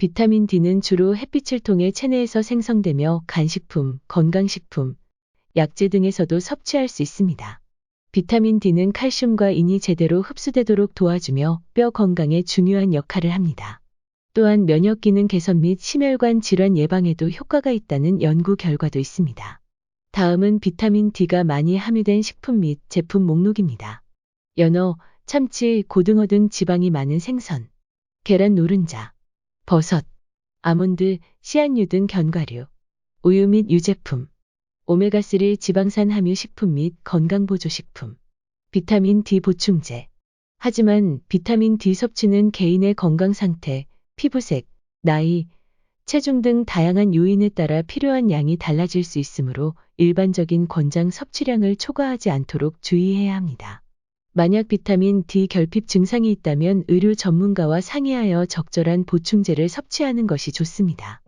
비타민 D는 주로 햇빛을 통해 체내에서 생성되며 간식품, 건강식품, 약재 등에서도 섭취할 수 있습니다. 비타민 D는 칼슘과 인이 제대로 흡수되도록 도와주며 뼈 건강에 중요한 역할을 합니다. 또한 면역 기능 개선 및 심혈관 질환 예방에도 효과가 있다는 연구 결과도 있습니다. 다음은 비타민 D가 많이 함유된 식품 및 제품 목록입니다. 연어, 참치, 고등어 등 지방이 많은 생선, 계란 노른자, 버섯, 아몬드, 씨앗류 등 견과류, 우유 및 유제품, 오메가3 지방산 함유 식품 및 건강보조식품, 비타민 D 보충제. 하지만 비타민 D 섭취는 개인의 건강 상태, 피부색, 나이, 체중 등 다양한 요인에 따라 필요한 양이 달라질 수 있으므로 일반적인 권장 섭취량을 초과하지 않도록 주의해야 합니다. 만약 비타민 D 결핍 증상이 있다면 의료 전문가와 상의하여 적절한 보충제를 섭취하는 것이 좋습니다.